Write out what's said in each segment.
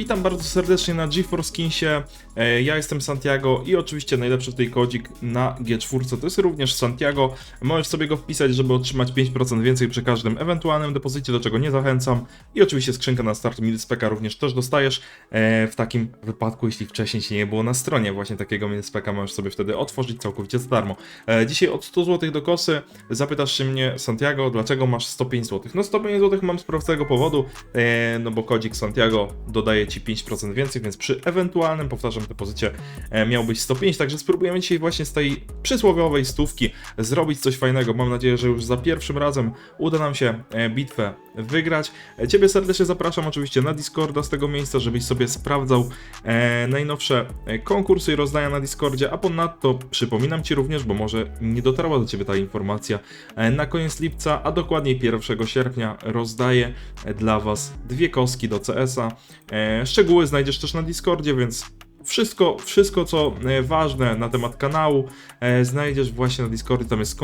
Witam bardzo serdecznie na GeForce Skinsie. E, Ja jestem Santiago i oczywiście najlepszy tutaj kodzik na G4 to jest również Santiago. Możesz sobie go wpisać, żeby otrzymać 5% więcej przy każdym ewentualnym depozycie, do czego nie zachęcam. I oczywiście skrzynka na start Milspeka również też dostajesz. E, W takim wypadku, jeśli wcześniej się nie było na stronie właśnie takiego Milspeka, możesz sobie wtedy otworzyć całkowicie za darmo. E, Dzisiaj od 100 zł do kosy zapytasz się mnie, Santiago, dlaczego masz 105 zł? No 105 zł mam z prostego powodu, no bo kodzik Santiago dodaje ci 5% więcej, więc przy ewentualnym, powtarzam, depozycie e, miałbyś 105, także spróbujemy dzisiaj właśnie z tej przysłowiowej stówki zrobić coś fajnego. Mam nadzieję, że już za pierwszym razem uda nam się e, bitwę wygrać. E, Ciebie serdecznie zapraszam oczywiście na Discorda z tego miejsca, żebyś sobie sprawdzał najnowsze konkursy i rozdania na Discordzie, a ponadto przypominam Ci również, bo może nie dotarła do Ciebie ta informacja, na koniec lipca, a dokładniej 1 sierpnia rozdaję dla Was dwie koski do CS-a. Szczegóły znajdziesz też na Discordzie, więc wszystko, wszystko co e, ważne na temat kanału e, znajdziesz właśnie na Discordzie, tam jest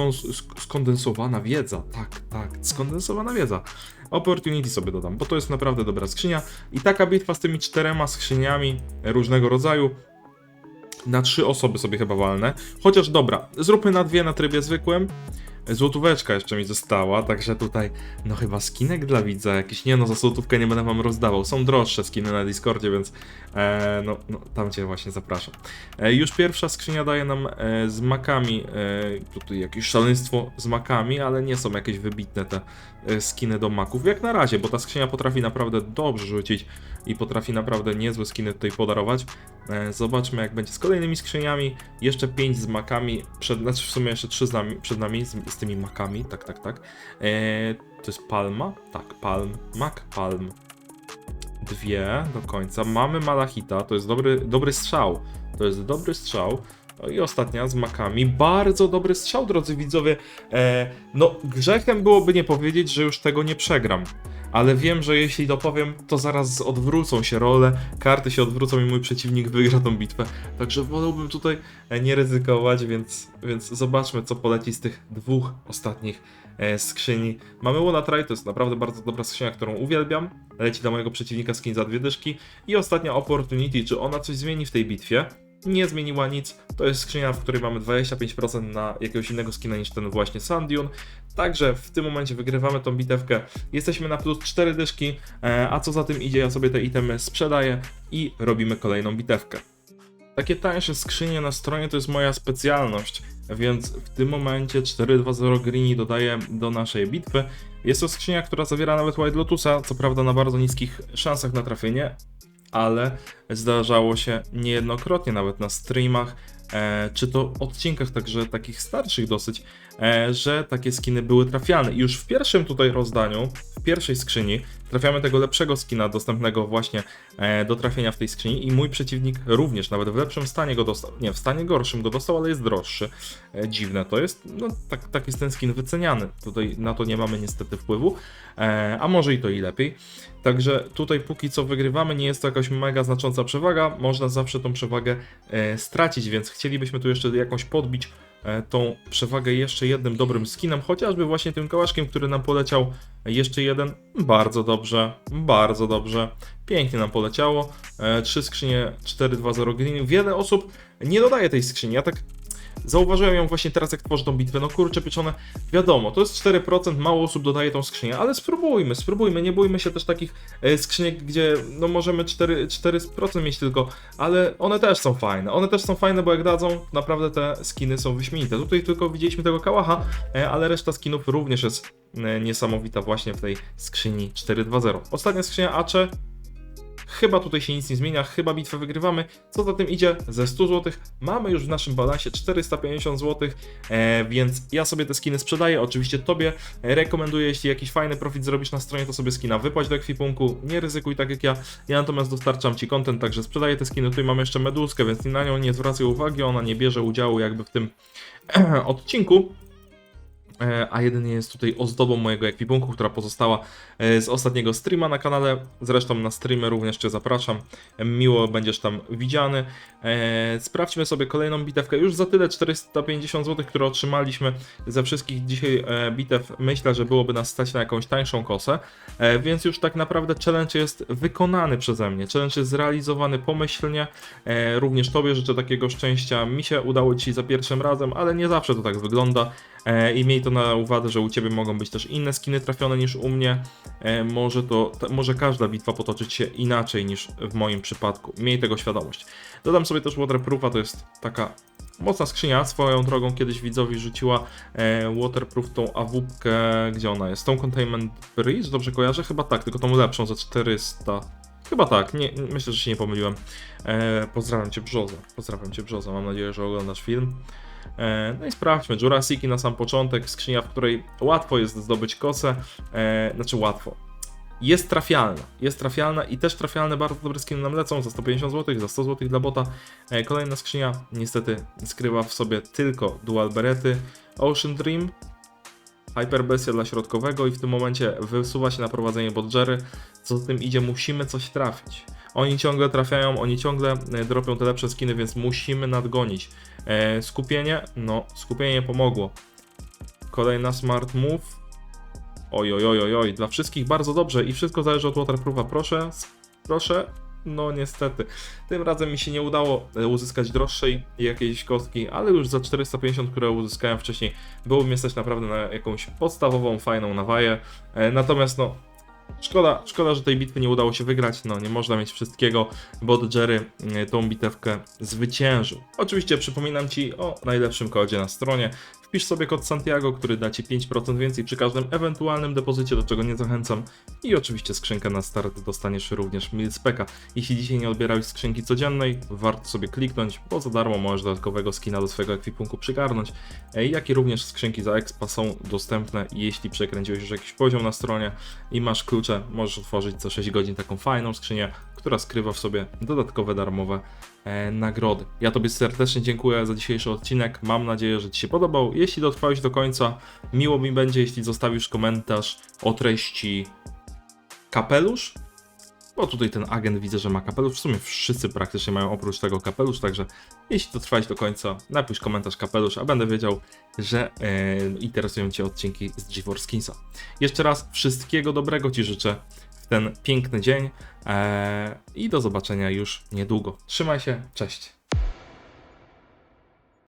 skondensowana wiedza, tak, tak, skondensowana wiedza. Opportunity sobie dodam, bo to jest naprawdę dobra skrzynia i taka bitwa z tymi czterema skrzyniami różnego rodzaju na trzy osoby sobie chyba walne. Chociaż dobra, zróbmy na dwie na trybie zwykłym. Złotóweczka jeszcze mi została, także tutaj, no chyba skinek dla widza jakiś. Nie no, za złotówkę nie będę wam rozdawał. Są droższe skiny na Discordzie, więc e, no, no tam cię właśnie zapraszam. E, już pierwsza skrzynia daje nam e, z makami, e, tutaj jakieś szaleństwo z makami, ale nie są jakieś wybitne te e, skiny do maków. Jak na razie, bo ta skrzynia potrafi naprawdę dobrze rzucić i potrafi naprawdę niezłe skiny tutaj podarować. E, Zobaczmy jak będzie z kolejnymi skrzyniami. Jeszcze 5 z makami, przed, znaczy w sumie jeszcze 3 z nami, przed nami z, z tymi makami, tak, tak, tak. E, to jest palma? Tak, palm, mak, palm. Dwie do końca. Mamy malachita, to jest dobry, dobry strzał. To jest dobry strzał. No i ostatnia z makami. Bardzo dobry strzał, drodzy widzowie. E, no, grzechem byłoby nie powiedzieć, że już tego nie przegram. Ale wiem, że jeśli dopowiem, to zaraz odwrócą się role, karty się odwrócą i mój przeciwnik wygra tą bitwę. Także wolałbym tutaj e, nie ryzykować, więc, więc zobaczmy, co poleci z tych dwóch ostatnich e, skrzyni. Mamy Wona Try, to jest naprawdę bardzo dobra skrzynia, którą uwielbiam. Leci dla mojego przeciwnika skin za dwie dyszki. I ostatnia Opportunity, czy ona coś zmieni w tej bitwie? Nie zmieniła nic. To jest skrzynia, w której mamy 25% na jakiegoś innego skina niż ten właśnie Sandune. Także w tym momencie wygrywamy tą bitewkę. Jesteśmy na plus 4 dyszki, e, a co za tym idzie, ja sobie te itemy sprzedaję i robimy kolejną bitewkę. Takie tańsze skrzynie na stronie to jest moja specjalność, więc w tym momencie 420 Greeny dodaję do naszej bitwy. Jest to skrzynia, która zawiera nawet White Lotusa, co prawda na bardzo niskich szansach na trafienie, ale zdarzało się niejednokrotnie nawet na streamach, e, czy to odcinkach także takich starszych dosyć, e, że takie skiny były trafiane. I już w pierwszym tutaj rozdaniu, w pierwszej skrzyni, trafiamy tego lepszego skina dostępnego właśnie e, do trafienia w tej skrzyni i mój przeciwnik również, nawet w lepszym stanie go dostał, nie, w stanie gorszym go dostał, ale jest droższy. E, dziwne to jest, no tak, tak jest ten skin wyceniany, tutaj na to nie mamy niestety wpływu, e, a może i to i lepiej. Także tutaj póki co wygrywamy, nie jest to jakaś mega znacząca przewaga, można zawsze tą przewagę e, stracić, więc chcielibyśmy tu jeszcze jakąś podbić tą przewagę jeszcze jednym dobrym skinem, chociażby właśnie tym kałaszkiem, który nam poleciał. Jeszcze jeden, bardzo dobrze, bardzo dobrze, pięknie nam poleciało. E, Trzy skrzynie 4-2-0 green. Wiele osób nie dodaje tej skrzyni, ja tak Zauważyłem ją właśnie teraz, jak tworzę tą bitwę. No kurczę, pieczone, wiadomo, to jest 4%, mało osób dodaje tą skrzynię, ale spróbujmy, spróbujmy. Nie bójmy się też takich e, skrzyniek, gdzie no możemy 4, 4% mieć tylko, ale one też są fajne. One też są fajne, bo jak dadzą, naprawdę te skiny są wyśmienite. Tutaj tylko widzieliśmy tego kałacha, e, ale reszta skinów również jest e, niesamowita właśnie w tej skrzyni 4.2.0. Ostatnia skrzynia Acze Chyba tutaj się nic nie zmienia, chyba bitwę wygrywamy. Co za tym idzie? Ze 100 zł mamy już w naszym balansie 450 zł, e, więc ja sobie te skiny sprzedaję. Oczywiście Tobie rekomenduję, jeśli jakiś fajny profit zrobisz na stronie, to sobie skina wypłać do ekwipunku. Nie ryzykuj tak jak ja. Ja natomiast dostarczam Ci content, także sprzedaję te skiny. Tutaj mam jeszcze meduskę, więc na nią nie zwracaj uwagi, ona nie bierze udziału jakby w tym odcinku. E, a jedynie jest tutaj ozdobą mojego ekwipunku, która pozostała e, z ostatniego streama na kanale. Zresztą na streamy również Cię zapraszam. Miło będziesz tam widziany. E, Sprawdźmy sobie kolejną bitewkę. Już za tyle 450 zł, które otrzymaliśmy ze wszystkich dzisiaj bitew. Myślę, że byłoby nas stać na jakąś tańszą kosę. Więc już tak naprawdę challenge jest wykonany przeze mnie. Challenge jest zrealizowany pomyślnie. Również Tobie życzę takiego szczęścia. Mi się udało Ci za pierwszym razem, ale nie zawsze to tak wygląda. E, I miej to na uwadze, że u Ciebie mogą być też inne skiny trafione niż u mnie. E, Może to, może każda bitwa potoczyć się inaczej niż w moim przypadku. Miej tego świadomość. Dodam sobie też Waterproofa, to jest taka mocna skrzynia. Swoją drogą kiedyś widzowi rzuciła e, Waterproof tą awupkę, gdzie ona jest? Tą Containment Bridge, dobrze kojarzę? Chyba tak, tylko tą lepszą za 400. Chyba tak, nie, myślę, że się nie pomyliłem. E, pozdrawiam Cię Brzoza, pozdrawiam Cię Brzoza, mam nadzieję, że oglądasz film. E, No i sprawdźmy, Jurassiki na sam początek, skrzynia, w której łatwo jest zdobyć kosę, e, znaczy łatwo. Jest trafialna, jest trafialna i też trafialne bardzo dobre skiny nam lecą za 150 zł, za 100 zł dla bota. E, Kolejna skrzynia niestety skrywa w sobie tylko dual berety, Ocean Dream, Hyperbestia dla środkowego i w tym momencie wysuwa się na prowadzenie Bodgery. Co za tym idzie, musimy coś trafić. Oni ciągle trafiają, oni ciągle dropią te lepsze skiny, więc musimy nadgonić. E, skupienie, no skupienie pomogło. Kolejna smart move. Oj, oj, oj, oj, oj, dla wszystkich bardzo dobrze i wszystko zależy od waterproofa. Proszę, proszę. No niestety, tym razem mi się nie udało e, uzyskać droższej jakiejś kostki, ale już za 450, które uzyskałem wcześniej, było mnie stać naprawdę na jakąś podstawową, fajną nawaję. E, Natomiast no, Szkoda, szkoda, że tej bitwy nie udało się wygrać. No, nie można mieć wszystkiego, bo Jerry y, tą bitewkę zwyciężył. Oczywiście przypominam Ci o najlepszym kodzie na stronie. Wpisz sobie kod Santiago, który da Ci 5% więcej przy każdym ewentualnym depozycie, do czego nie zachęcam. I oczywiście skrzynkę na start dostaniesz również Milspeka. Jeśli dzisiaj nie odbierałeś skrzynki codziennej, warto sobie kliknąć, bo za darmo możesz dodatkowego skina do swojego ekwipunku przygarnąć. Jak i również skrzynki za expa są dostępne, jeśli przekręciłeś już jakiś poziom na stronie i masz klucze, możesz otworzyć co 6 godzin taką fajną skrzynię, która skrywa w sobie dodatkowe darmowe nagrody. Ja Tobie serdecznie dziękuję za dzisiejszy odcinek. Mam nadzieję, że Ci się podobał. Jeśli dotrwałeś do końca, miło mi będzie, jeśli zostawisz komentarz o treści kapelusz. Bo tutaj ten agent widzę, że ma kapelusz. W sumie wszyscy praktycznie mają oprócz tego kapelusz, także jeśli dotrwałeś do końca, napisz komentarz kapelusz, a będę wiedział, że e, interesują Cię odcinki z GeForce Skinsa. Jeszcze raz wszystkiego dobrego Ci życzę ten piękny dzień e, i do zobaczenia już niedługo. Trzymaj się, cześć.